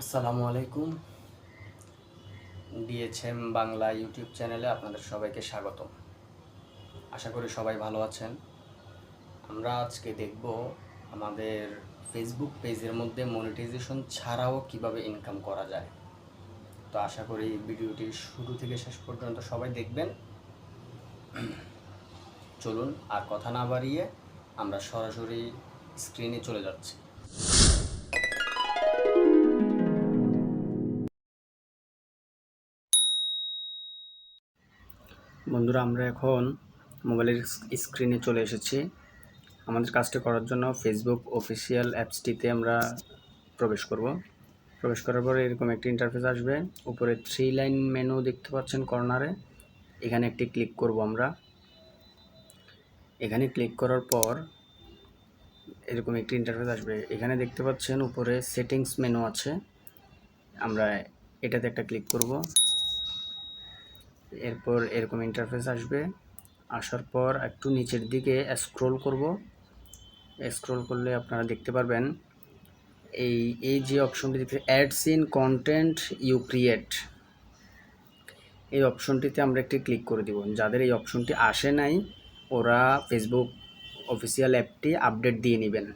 আসসালামু আলাইকুম। ডিএচএম বাংলা ইউটিউব চ্যানেলে আপনাদের সবাইকে স্বাগতম। আশা করি সবাই ভালো আছেন। আমরা আজকে দেখব আমাদের ফেসবুক পেজের মধ্যে মনিটাইজেশন ছাড়াও কীভাবে ইনকাম করা যায়। তো আশা করি ভিডিওটি শুরু থেকে শেষ পর্যন্ত সবাই দেখবেন। চলুন আর কথা না বাড়িয়ে আমরা সরাসরি স্ক্রিনে চলে যাচ্ছি। বন্ধুরা, আমরা এখন মোবাইলের স্ক্রিনে চলে এসেছি। আমাদের কাজটি করার জন্য ফেসবুক অফিসিয়াল অ্যাপসটিতে আমরা প্রবেশ করব। প্রবেশ করার পরে এরকম একটি ইন্টারফেস আসবে। উপরে থ্রি লাইন মেনু দেখতে পাচ্ছেন কর্নারে এখানে একটি ক্লিক করব আমরা। এখানে ক্লিক করার পর এরকম একটি ইন্টারফেস আসবে। এখানে দেখতে পাচ্ছেন উপরে সেটিংস মেনু আছে। আমরা এটাতে একটা ক্লিক করব। এরপর এরকম ইন্টারফেস আসবে। আসার পর একটু নিচের দিকে স্ক্রোল করব। স্ক্রোল করলে আপনারা দেখতে পারবেন, এই এই যে অপশনটি দেখতে ads in content you create এই অপশনটিতে আমরা একটি ক্লিক করে দিব। যাদের এই অপশনটি আসে নাই, ওরা ফেসবুক অফিসিয়াল অ্যাপটি আপডেট দিয়ে নেবেন।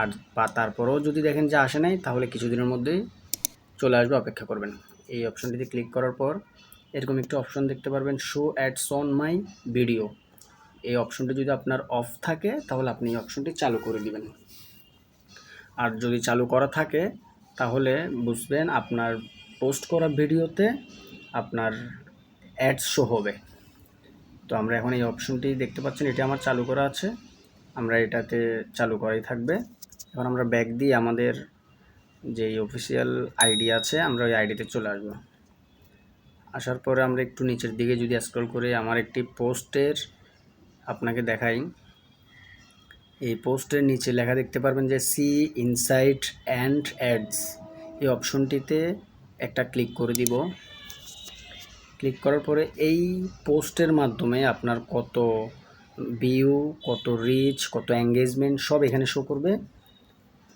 আর বা তারপরেও যদি দেখেন যে আসে নাই, তাহলে কিছুদিনের মধ্যেই চলে আসবে, অপেক্ষা করবেন। এই অপশনটিতে ক্লিক করার পর এরকম একটি অপশন দেখতে পারবেন show ads on my video এই অপশনটি যদি আপনার অফ থাকে, তাহলে আপনি এই অপশনটি চালু করে দিবেন। আর যদি চালু করা থাকে, তাহলে বুঝবেন আপনার পোস্ট করা ভিডিওতে আপনার অ্যাডস শো হবে। তো আমরা এখন এই অপশনটি দেখতে পাচ্ছেন, এটি আমার চালু করা আছে। আমরা এটাতে চালু করাই থাকবে। এখন আমরা ব্যাক দিয়ে আমাদের যে অফিসিয়াল আইডি আছে, আমরা ওই আইডিতে চলে আসব। আসার পরে আমরা একটু নিচের দিকে যদি স্ক্রল করে, আমার একটি পোস্টের আপনাকে দেখাই। এই পোস্টের নিচে লেখা দেখতে পারবেন যে সি ইনসাইট অ্যান্ড অ্যাডস এই অপশনটিতে একটা ক্লিক করে দিব। ক্লিক করার পরে এই পোস্টের মাধ্যমে আপনার কত ভিউ কত রিচ কত এঙ্গেজমেন্ট সব এখানে শো করবে।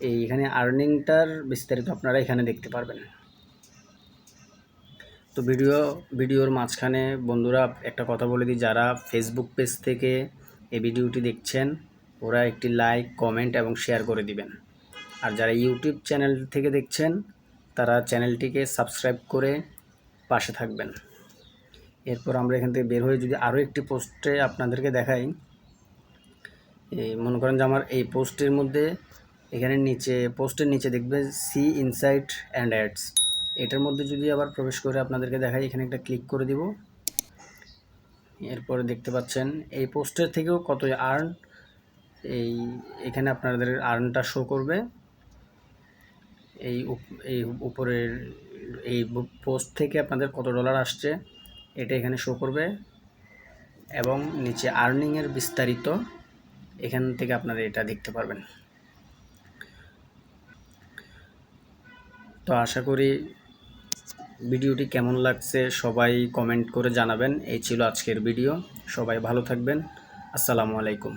এই এখানে আর্নিংটার বিস্তারিত আপনারা এখানে দেখতে পারবেন। তো ভিডিও, ভিডিওর মাঝখানে বন্ধুরা একটা কথা বলে দিই, যারা ফেসবুক পেজ থেকে এই ভিডিওটি দেখছেন, ওরা একটি লাইক কমেন্ট এবং শেয়ার করে দিবেন। আর যারা ইউটিউব চ্যানেল থেকে দেখছেন, তারা চ্যানেলটিকে সাবস্ক্রাইব করে পাশে থাকবেন। এরপর আমরা এখান থেকে বের হয়ে যদি আরও একটি পোস্টে আপনাদেরকে দেখাই, এই মনে করেন যে আমার এই পোস্টের মধ্যে এখানে নিচে পোস্টের নিচে দেখবে সি ইনসাইট অ্যান্ড অ্যাডস এটার মধ্যে যদি আবার প্রবেশ করে আপনাদেরকে দেখাই, এখানে একটা ক্লিক করে দিব। এরপরে দেখতে পাচ্ছেন, এই পোস্টের থেকেও কত আর্ন এই, এখানে আপনাদের আর্নটা শো করবে। এই এই উপরের, এই পোস্ট থেকে আপনাদের কত ডলার আসছে, এটা এখানে শো করবে। এবং নিচে আর্নিংয়ের বিস্তারিত, এখান থেকে আপনারা এটা দেখতে পারবেন। তো আশা করি ভিডিওটি কেমন লাগছে সবাই কমেন্ট করে জানাবেন। এই ছিল আজকের ভিডিও সবাই ভালো থাকবেন। আসসালামু আলাইকুম।